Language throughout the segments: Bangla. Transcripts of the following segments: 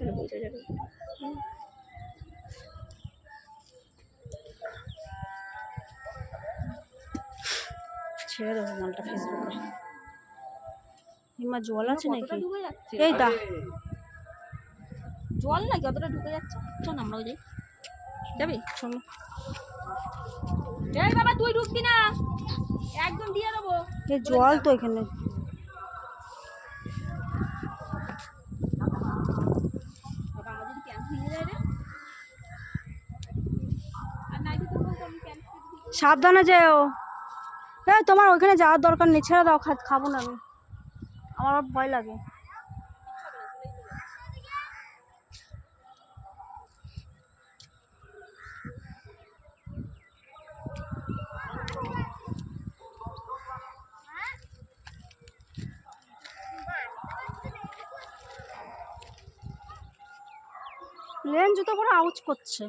তাহলে বোঝা যাবে। ছেড়ে দেবো মালটা ফেসবুকে হিমা জল আছে নাকি? ঢুকে যাচ্ছে? এই দা জল নাকি অতটা ঢুকে যাচ্ছে? চল আমরাও যাই। যাবি? চলো। এই বাবা তুই ঢুকবি না। একদম দিয়ে দেবো। জল তো এখানে বাবা আমার যদি ক্যান্সেল হয়ে যায় রে আর নাইটি তো বলতো আমি ক্যান্সেল সাবধানে যেও। হ্যাঁ তোমার ওইখানে যাওয়ার দরকার নেই, ছেড়ে দাও খাব না আমি। আমার ভয় লাগে। প্লেন জুতো করে আউজ করছে।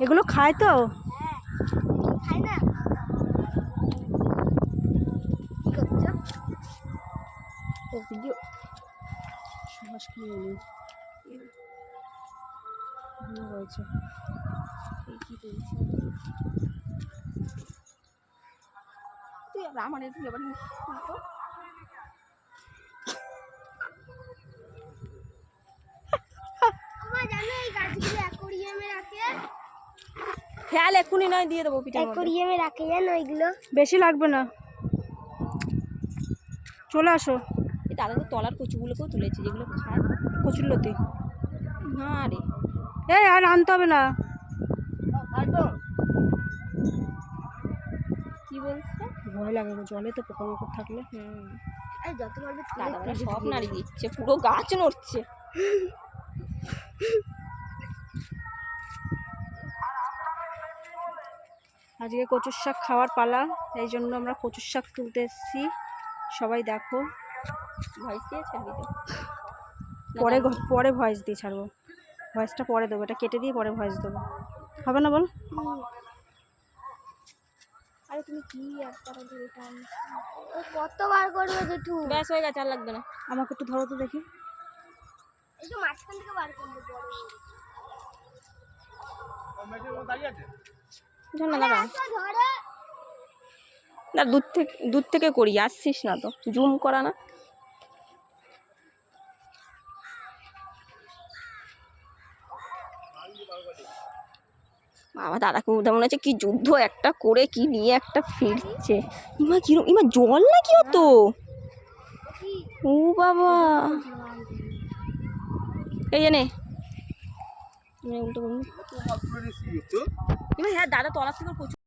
এগুলো খায় তো এই আমার। আমার জানো এই গাছগুলো অ্যাকোরিয়ামে রাখে ফেল এক্ষুনি নয় দিয়ে দেবো পিঠের মধ্যে। অ্যাকোরিয়ামে রাখে জানো এইগুলো বেশি লাগবে না। চলে আসো। এই দাদা তো তলার কচুগুলোকেও তুলেছে যেগুলো খায়। কচুরলতি না রে। এই আর আনতে হবে না। কি বলছে? ভয় লাগে জলে তো পোকামাকড় থাকলে। হুম। যত পারবে সব নাড়ি দিচ্ছে পুরো গাছ নড়ছে। আজকে কচুর শাক খাওয়ার পালা এই জন্য আমরা কচুর শাক তুলতে এসেছি। সবাই দেখো। ভয়েস দিয়ে ছাড়বি তো। পরে পরে ভয়েস দিয়ে ছাড়বো। ভয়েসটা পরে দেবো এটা কেটে দিয়ে পরে ভয়েস দেবো। হবে না বল? আরে তুমি কি কতবার করবে জেঠু? ব্যাস হয়ে গেছে আর লাগবে না। আমাকে একটু ধরো তো দেখি। এই তো মাঝখান থেকে বার করবে না দাদা দূর থেকে দূর থেকে করি আসছিস না তো। জুম করা না। বাবা দাদাকে উঠে মনে হচ্ছে কি যুদ্ধ একটা করে কি নিয়ে একটা ফিরছে। ইমা কিরম ইমা জল না কি হতো ও বাবা। এই জানে উল্টো করুন হ্যাঁ দাদা তলার থেকে প্রচুর